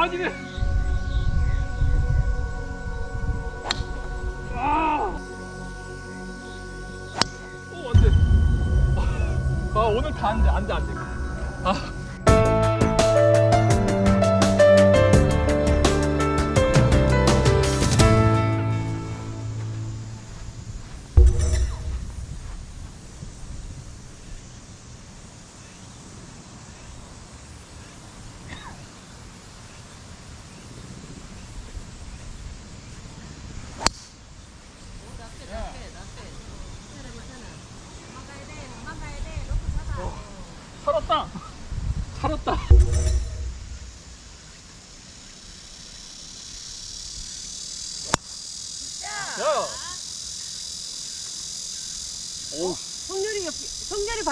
아니네. 아. 오, 안 돼. 아, 오늘 다 안 돼, 안 돼, 안 돼.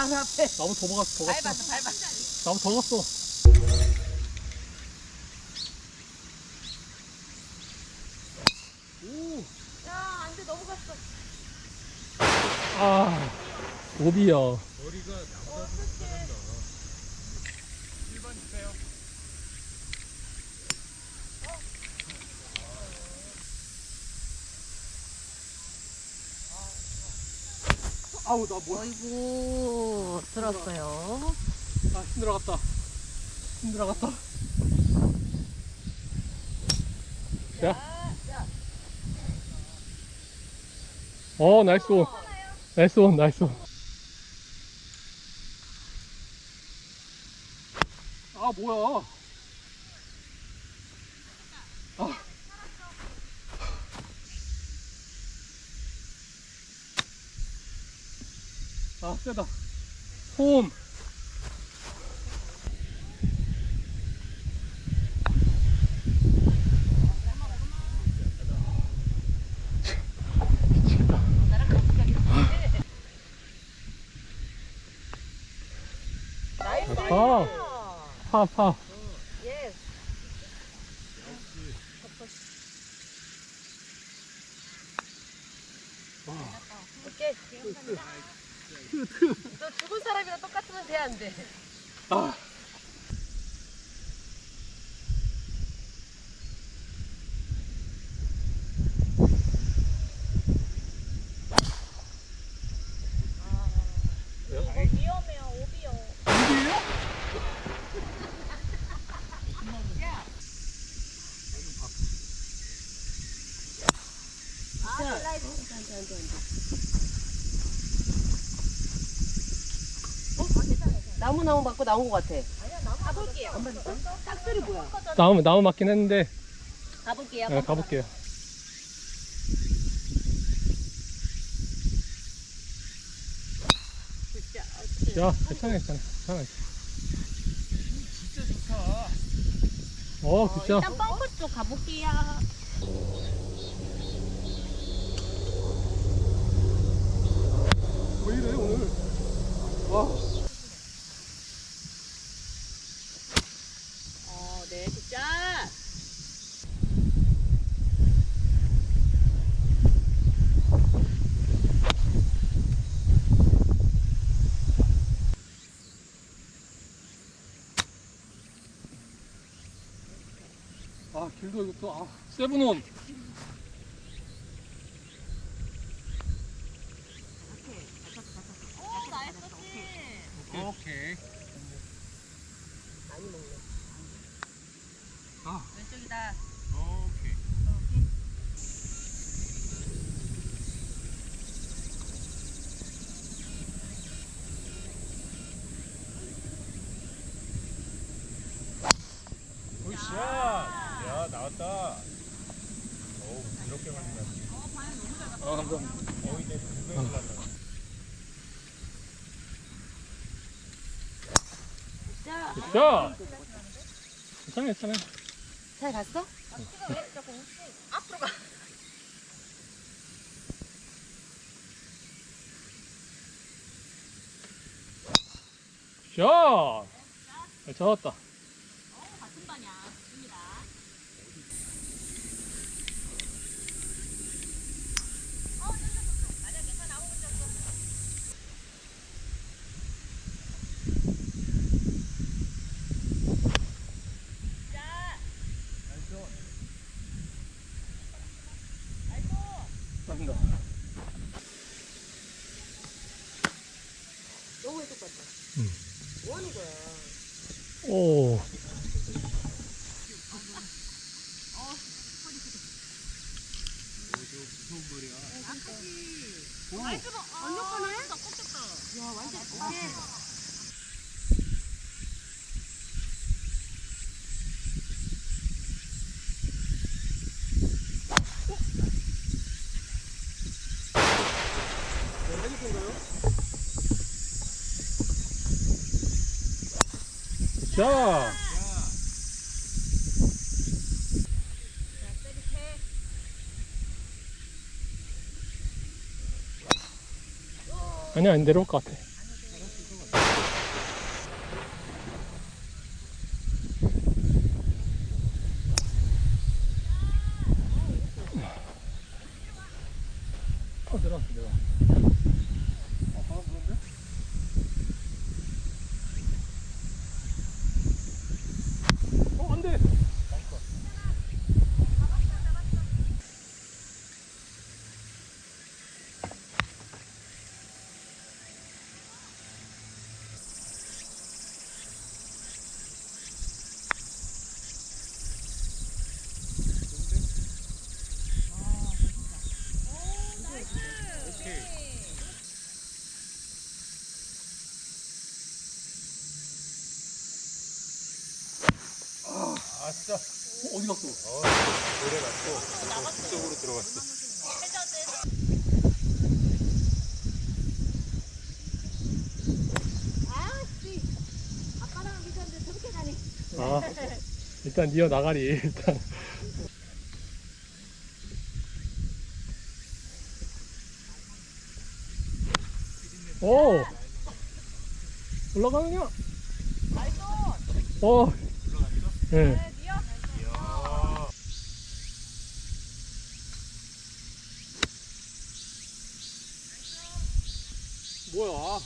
바로 앞에. 나무 더 먹었어, 더 갔어. 밟았어, 밟았어. 나무 더 갔어. 오. 야, 안 돼, 넘어갔어. 아, 오비야. 아우, 나 뭐야. 어이구, 들었어요. 아, 힘들어갔다. 힘들어갔다. 자. 어, 나이스 온. 나이스 온, 나이스 온. 아, 뭐야. 아, 세다. 홈. 파. 파, 파. 예스. 오케이. 너 죽은 사람이랑 똑같으면 돼, 안 돼? 아. 위험해요, 오비요. 어디에요? 아, 안 돼, 안 돼, 안 돼, 안 돼. 어? 나무 나무 맞고 나온 것 같아. 가볼게요. 짝들이 뭐야? 나무, 나무 맞긴 했는데, 가볼게요. 네, 가볼게요. 야, 괜찮아, 괜찮아. 괜찮아. 진짜 좋다. 어, 진짜. 일단 벙커 쪽 가볼게요. 왜 이래, 오늘? 와. 진짜. 아, 길도 이것도, 아, 세븐온. 오케이. 많이 먹네. 아. 왼쪽이다. 오케이. 굿샷! 야, 나왔다. 어우, 이렇게 많이 났네. 아, 감사합니다. 거의 내 두배 올랐다. 자, 자! 괜찮아, 괜찮아. 잘 갔어? 자! 잘 잡았다. 자. 아니야, 안 내려올 것 같아. 어, 내려왔어, 내가. 아, 바람 부는데? 어, 안 돼! 아싸. 어, 어디 갔어? 어, 들어갔어. 아빠랑 비슷한데 저렇게 가네. 아, 일단 니어 나가리, 일단. 오! 올라가느냐? 어, 예. 이야. 뭐야?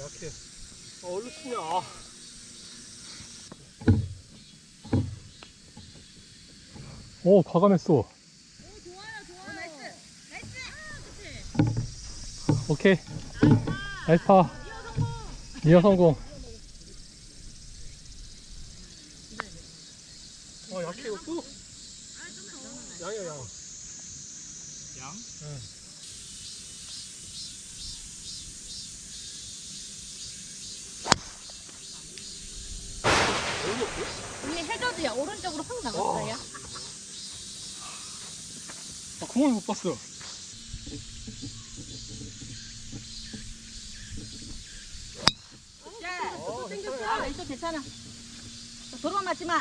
약해. 아, 얼른 치냐. 아. 오, 과감했어. 오케이. 나이스 파. 니어 성공. 어, 약해, 이것도? 양이야, 양. 양? 응. 위에 해저드야 오른쪽으로 확 나갔어요. 아, 구멍을 못 봤어. 어, 아 왼쪽 괜찮아. 도로만 맞지 마.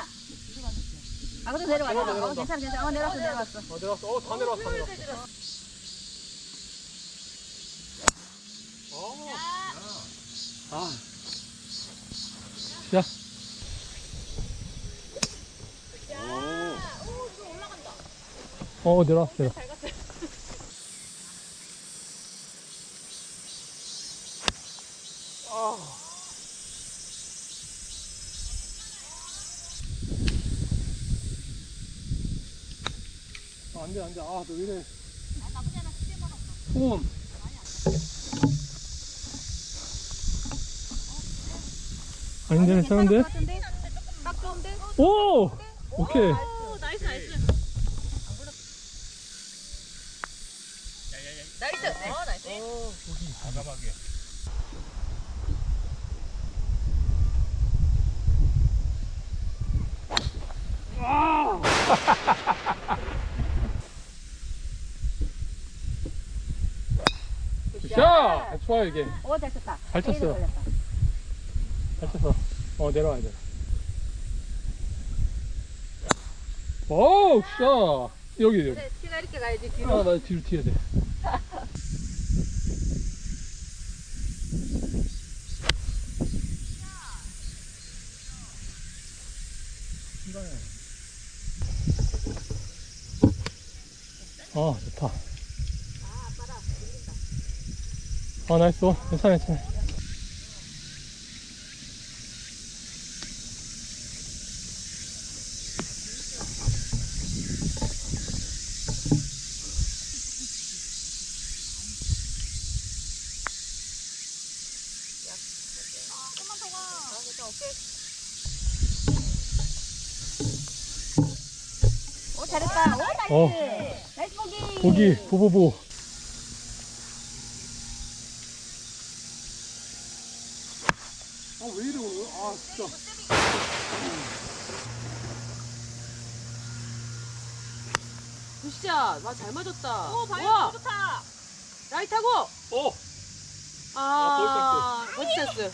아 그래도 내려와 내려와. 어. 괜찮아 괜찮아. 어 내려왔어 내려왔어. 어, 내려왔어. 어, 다 내려왔어, 다 내려왔어. 아. 아. 야. 어, 내려왔어, 내려. 아. 아, 안 돼, 안 돼. 아, 너 이래. 홈. 아닌데, 괜찮은데? 딱 좋은데? 오! 오케이. 오 나이스 나이스. 나이스. 어 나이스. 과감하게. 자! 좋아, 이게. 오 잘 쳤다. 잘 쳤어요. 페이드 걸렸다. 잘 쳤어. 어, 내려와야 돼. 오, 샤! 여기, 여기. 네, 티가 이렇게 가야지 뒤로. 아, 나 뒤로 튀어야 돼. 아 나이스 괜찮아 괜찮아. 오 잘했다. 오 나이스. 어. 나이스 보기. 보기 보보보. 아 진짜. 굿샷. 와, 잘 맞았다. 오 방향 와, 너무 좋다. 라이트하고. 어. 아, 멋지 찬스.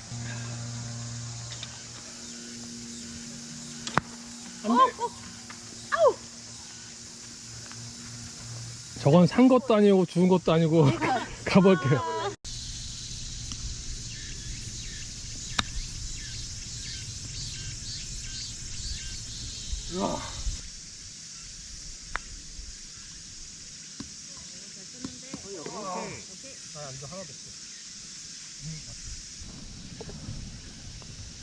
안 돼. 저건 산 것도 아니고 죽은 것도 아니고 가볼게요. 어.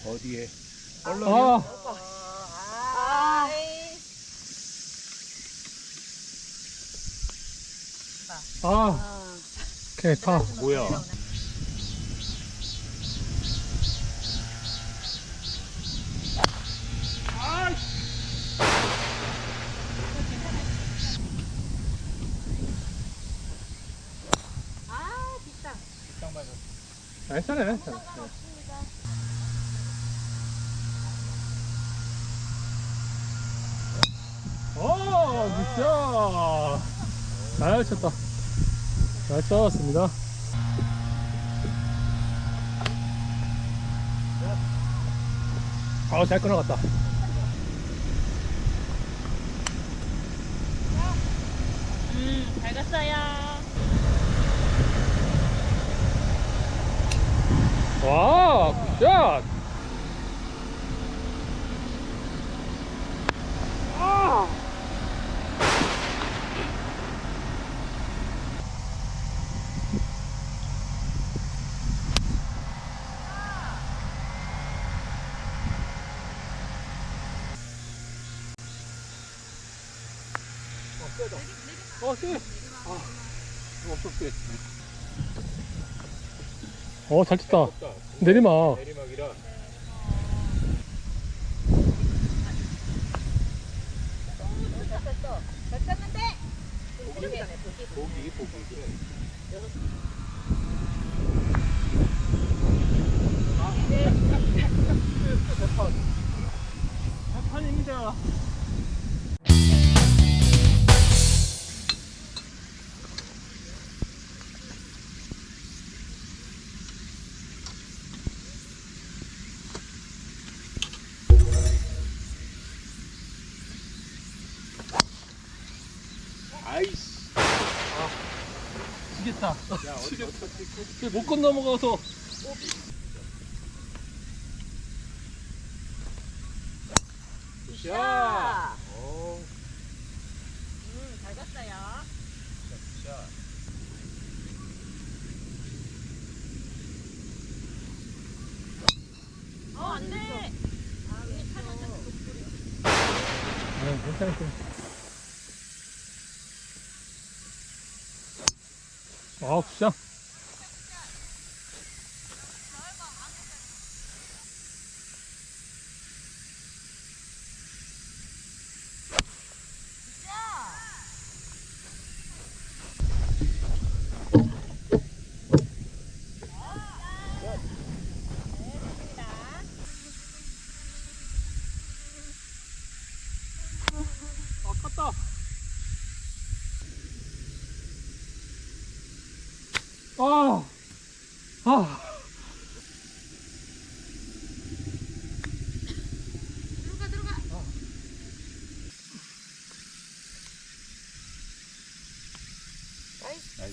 어디에? 아, 아. 아, 오케이, 파. 뭐야? 아 비싸. 괜찮아요, 괜찮아요. 오, 미쳐. 잘 쳤다. 잘 쳤습니다. 아, 잘 끊어갔다. 음 잘 갔어요. 와, 굿샷! 아! 어, 세다. 어, 세. 아, 엄청 세. 어, 잘 쳤다. 내리막. 내리막이라. 잘 쳤는데. 보기 보기 그래. 판입니다. 못 건너 먹어서. 샷. 오. 음 잘 갔어요. 샷. 어 안 돼. 아, 괜찮아. 아, 굿샷.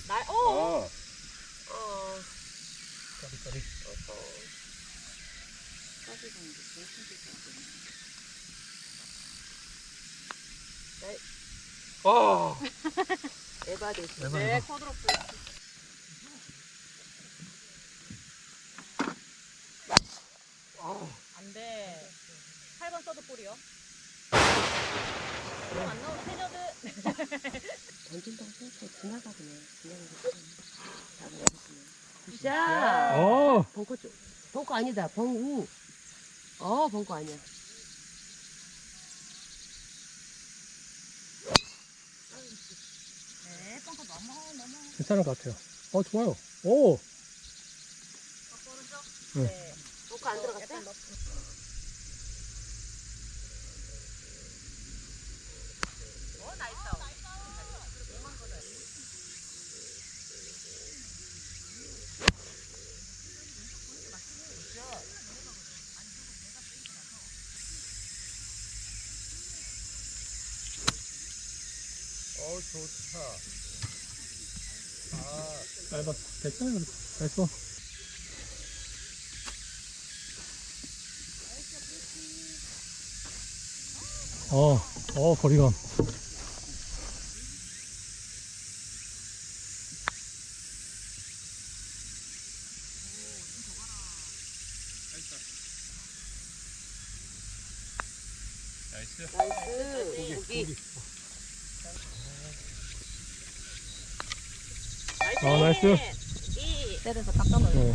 나이스. 나, 어. 어. 어. 까비, 까비. 아, 에바 됐어. 에바, 네, 에바. 코드로프. 안돼. 8번 써도 볼이요. 그럼 안 나오는 해저드. 던진다고 생각해. 지나가 그냥. 지나가 그냥. 굿샷. 어, 벙커 쪽. 벙커 아니다. 벙우. 어, 벙커 아니야. 네, 뻥커 넘어, 넘어. 괜찮은 것 같아요. 어, 좋아요. 오! 벙커 안 들어갔다. 어 좋다. 짧았어. 괜찮아요. 잘했어. 어, 어, 거리감. 나이스. 나이스. 고기. 아, 나이스. 때려서 깎아 먹어. 어.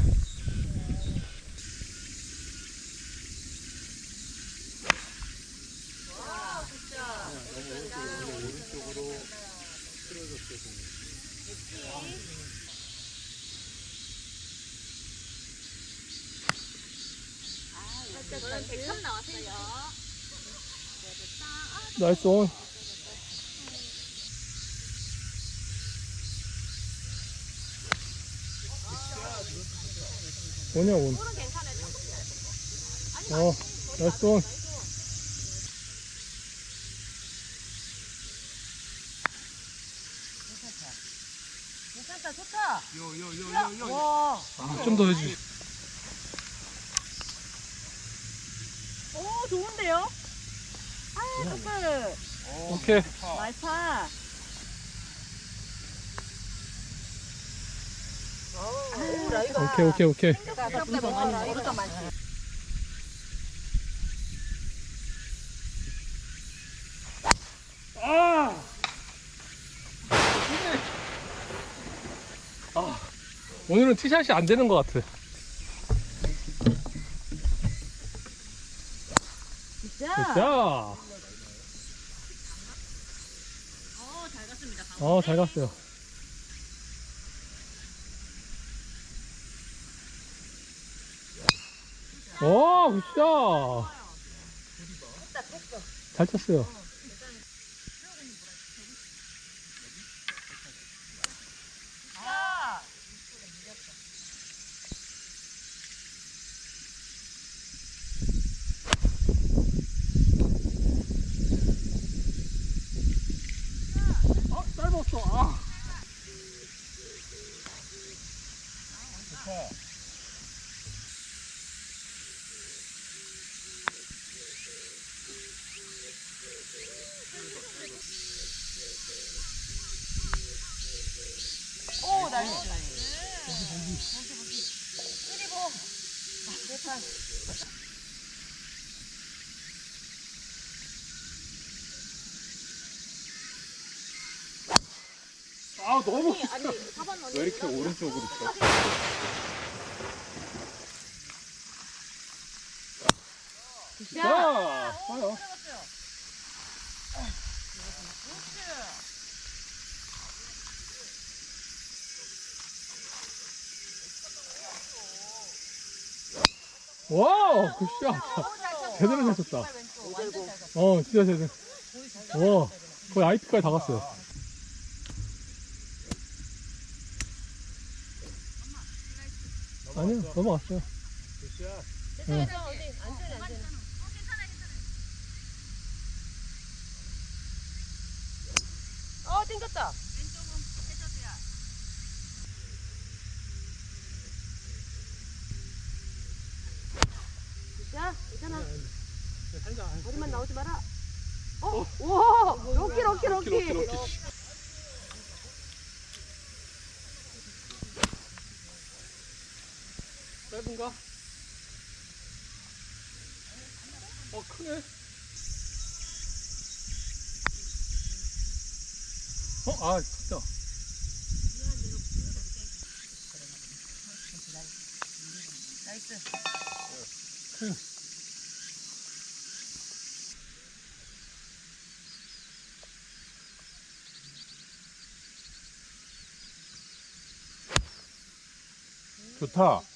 저는 100점 나왔어요. 나이스 온. 오냐 온. 어, 나이스 온. 괜찮다, 좋다. 요요요요요. 와. 아, 좀 더 해주지. 오, 좋은데요? 아, 커플. 오케이. 나이스 파. 오. 오케이, 오케이, 오케이. 아! 아, 오늘은 티샷이 안 되는 것 같아. 진짜. 자, 어, 잘 갔습니다. 어, 잘 갔어요. 오, 굿샷. 잘 쳤어요. 아, 짧았어. 아. 너무. 왜 이렇게 오른쪽으로 쳐? 자, 봐요. 와우, 굿샷. 제대로 쳤다. 어, 진짜 제대로. 와, 거의 IP까지 다 갔어요. 아니요, 넘어갔어요. 응. 어, 땡겼다. 자, 괜찮아. 머리만 나오지 마라. 어, 와, 럭키, 럭키, 럭키. 작은가? 어 크네 어? 아 컸다 나이스 좋다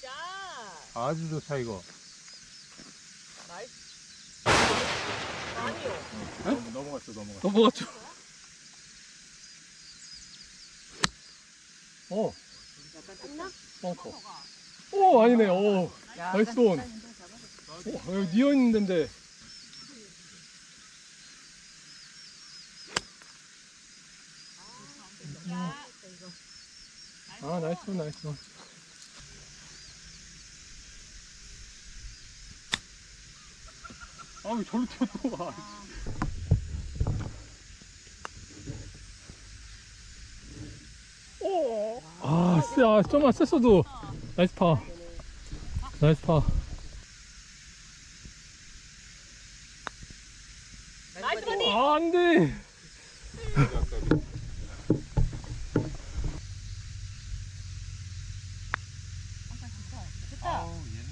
자, 아주 좋다, 이거. 아니요. 넘- 넘어갔어, 넘어갔어. 넘어갔죠. 어? 벙커. 오, 아니네. 오, 나이스 온. 오, 여기 니어 있는 데인데. 아, 나이스 온, 나이스 온. 아, 왜 저로 튀어 또 와. 아, 쎄, 아, 좀만 셌어도. 나이스 파. 나이스 파. 나이스 버디. 아, 안 돼.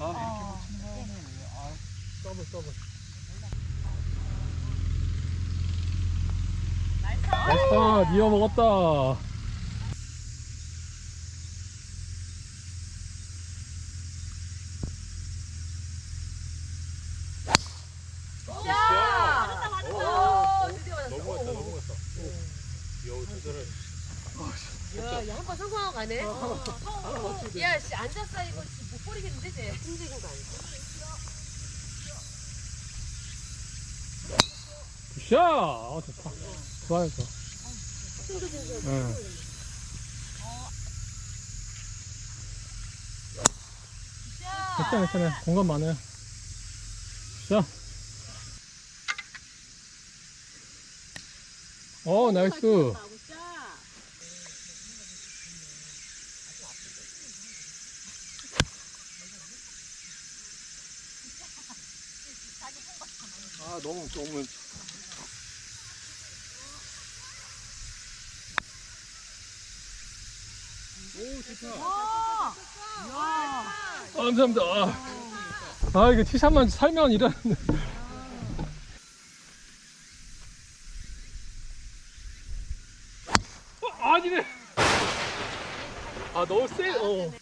아, 더블, 더블. 파, 니어 먹었다. 야! 한번 성공하고 가네. 야, 씨, 앉았어. 이거 씨, 못 버리겠는데, 쟤. 거 아니야? 굿샷! 아, 좋다. 좋아요, 좋아. 응. 괜찮아, 괜찮아. 공간 많아요. 굿샷. 어, 나이스. 아, 너무, 너무. 감사합니다. 아, 아 이거 티샷만 살면 이러는데. 어, 아니네. 아, 너무 세, 어.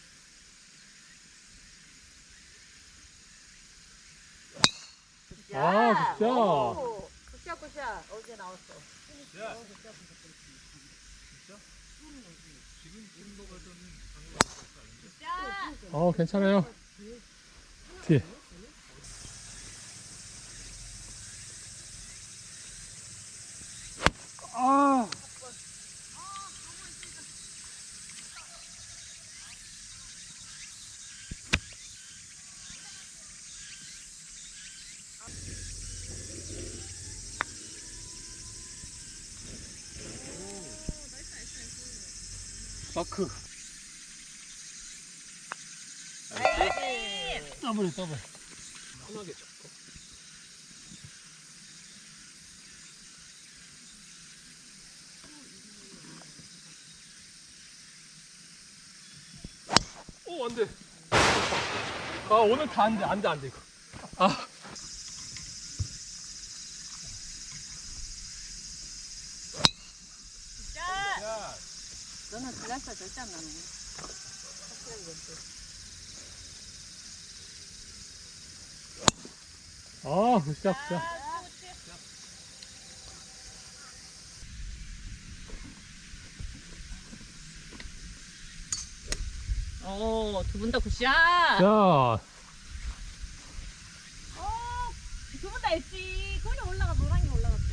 아, 굿샷. 오, 굿샷, 굿샷. 어제 나왔어. 어, 괜찮아요. 뒤에. 더블 더블. 편하게 잡고. 오 안돼. 아 오늘 다 안돼. 안돼 안돼 이거. 아. 너는 글라스 절대 안 나는 아, 굿샷, 굿샷. 오, 두분 다 굿샷. 자, 두분 다 했지. 그냥 올라가, 노랑이 올라갔어.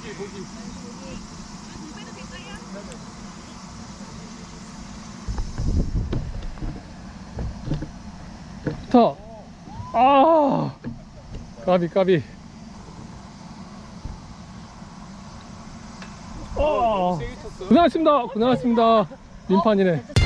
보기, 보기. 좋다. 아, 까비, 까비. 어, 세게 쳤어. 고생하셨습니다. 고생하셨습니다. 민판이네.